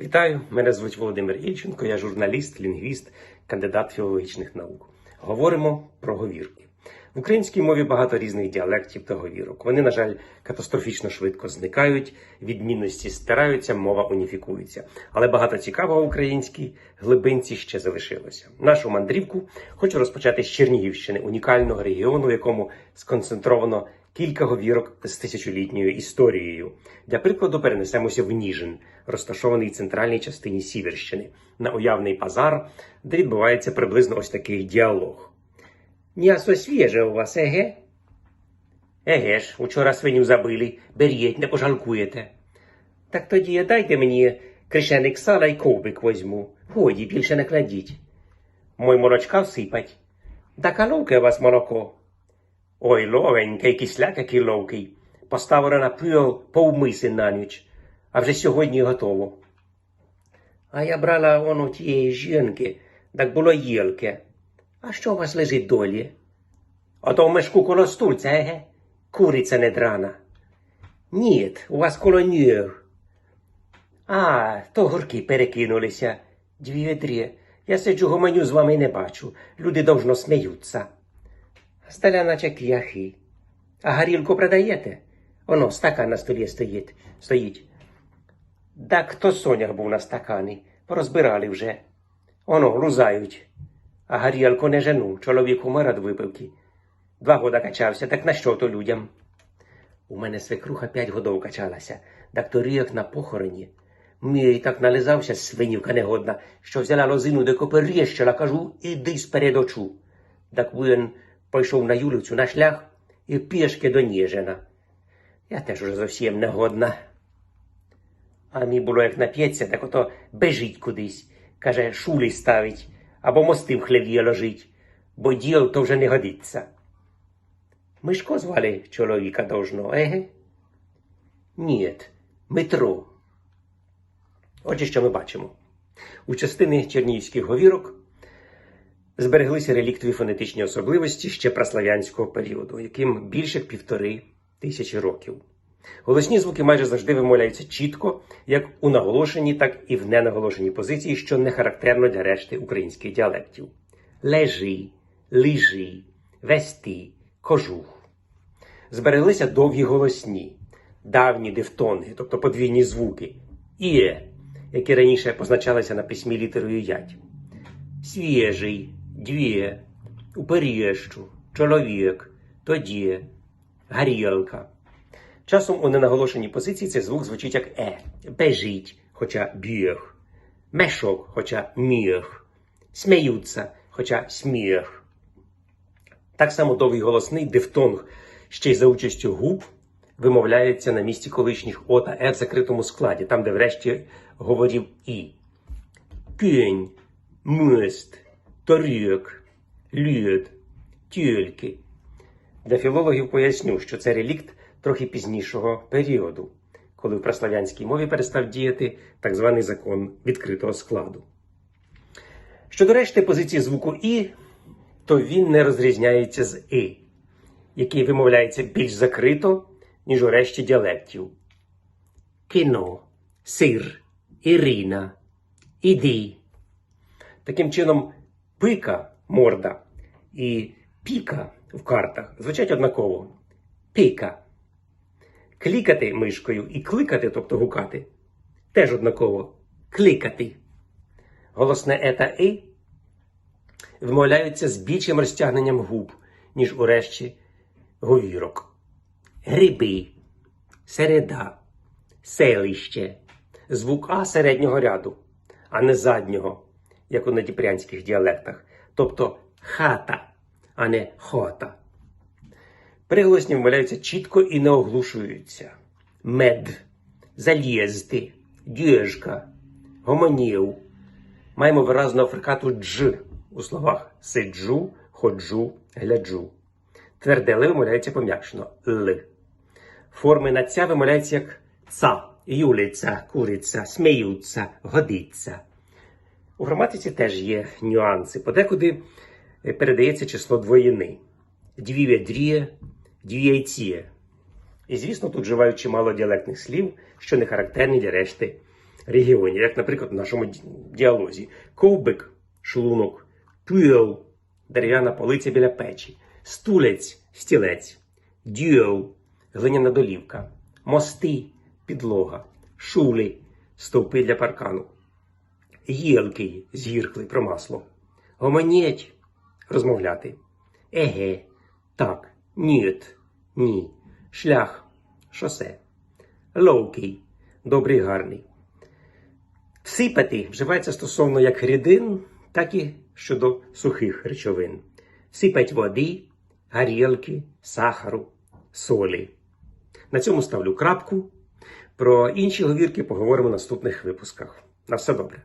Вітаю, мене звуть Володимир Ільченко, я журналіст, лінгвіст, кандидат філологічних наук. Говоримо про говірки. В українській мові багато різних діалектів та говірок. Вони, на жаль, катастрофічно швидко зникають, відмінності стираються, мова уніфікується. Але багато цікавого в українській глибинці ще залишилося. Нашу мандрівку хочу розпочати з Чернігівщини, унікального регіону, в якому сконцентровано кілька говірок з тисячолітньою історією. Для прикладу перенесемося в Ніжин, розташований в центральній частині Сіверщини, на уявний базар, де відбувається приблизно ось такий діалог. М'ясо свіже у вас, еге? Еге ж, учора свиню забили, беріть, не пожалкуєте. Так тоді дайте мені кришеник сала й ковбик возьму. Годі, більше не кладіть. Мой молочка всипать. Да каловке у вас молоко. Ой, ловенький, кисляк який ловкий. Поставили на пил повмиси на ніч, а вже сьогодні готово. А я брала воно тієї жінки, так було їлке. А що у вас лежить долі? Ото в мешку коло стульця, еге? Куриця недрана. Ні, у вас коло нюр. А, то горки перекинулися. Дві ведрі. Я сиджу гомоню з вами не бачу. Люди довжно сміються. Сталя наче кляхи. А горілку продаєте? Оно, стакан на столі стоїть. стоїть. Так то сонях був на стакані. Порозбирали вже. Оно, лузають. А горілку не жену, чоловік умер від випивки. Два года качався, так на що то людям? У мене свекруха п'ять годов качалася, так то рік на похороні. Мій так нализався, свинівка негодна, що взяла лозину до коперіщила, кажу, іди сперед очу. Так він пойшов на юлицю на шлях і пішки до Ніжина. Я теж уже зовсім негодна. А мій було як нап'ється, так ото бежить кудись. Каже, шулі ставить або мости в хлеві ложить, бо діл то вже не годиться. Мишко звали чоловіка должно, еге? Ні, Митро. Отже, що ми бачимо. У частини чернігівських говірок збереглися реліктові фонетичні особливості ще праслав'янського періоду, яким більше півтори тисячі років. Голосні звуки майже завжди вимовляються чітко, як у наголошеній, так і в ненаголошеній позиції, що не характерно для решти українських діалектів. Лежи, лижи, вести, кожух. Збереглися довгі голосні, давні дифтонги, тобто подвійні звуки, іє, які раніше позначалися на письмі літерою ять. Свіжий, двіє, уперіщу, чоловік, тоді, гарілка. Часом у ненаголошеній позиції цей звук звучить як е, бежить, хоча біг, мешок, хоча міг, сміються, хоча сміх. Так само довгий голосний дифтонг, ще й за участю губ, вимовляється на місці колишніх О та Е в закритому складі, там, де врешті говорів І. Кінь, мист, торік, лід, тільки. Для філологів поясню, що це релікт трохи пізнішого періоду, коли в праслав'янській мові перестав діяти так званий закон відкритого складу. Щодо решти позиції звуку І, то він не розрізняється з І, який вимовляється більш закрито, ніж у решті діалектів. Кіно, сир, Ірина, іди. Таким чином, пика морда і піка в картах звучать однаково. Піка. Клікати мишкою і кликати, тобто гукати, теж однаково. Кликати. Голосне е та и вимовляються з більшим розтягненням губ, ніж у решті говірок. Гриби, середа, селище, звук А середнього ряду, а не заднього, як у надіпрянських діалектах, тобто хата, а не хота. Приголосні вимовляються чітко і не оглушуються. Мед, залізти, діжка, гомонів. Маємо виразну африкату дж у словах сиджу, ходжу, гляджу. Тверде Л вимовляється пом'якшено Л. Форми на ця вимовляються як ца, юлиця, куриця, сміються, годиться. У граматиці теж є нюанси. Подекуди е, передається число двоїни. Дві ведріє, дві яйціє. І, звісно, тут вживають чимало діалектних слів, що не характерні для решти регіоні, як, наприклад, в нашому діалозі. Ковбик шлунок, тюел дерев'яна полиця біля печі, стулець стілець, дюел глиняна долівка, мости підлога, шулі стовпи для паркану, єлки згіркли про масло, гомонєть розмовляти, еге, так, ніт, ні, шлях, шосе, ловкий, добрий гарний. Всипати вживається стосовно як рідин, так і щодо сухих речовин. Сипать води, гарілки, сахару, солі. На цьому ставлю крапку. Про інші говірки поговоримо в наступних випусках. На все добре.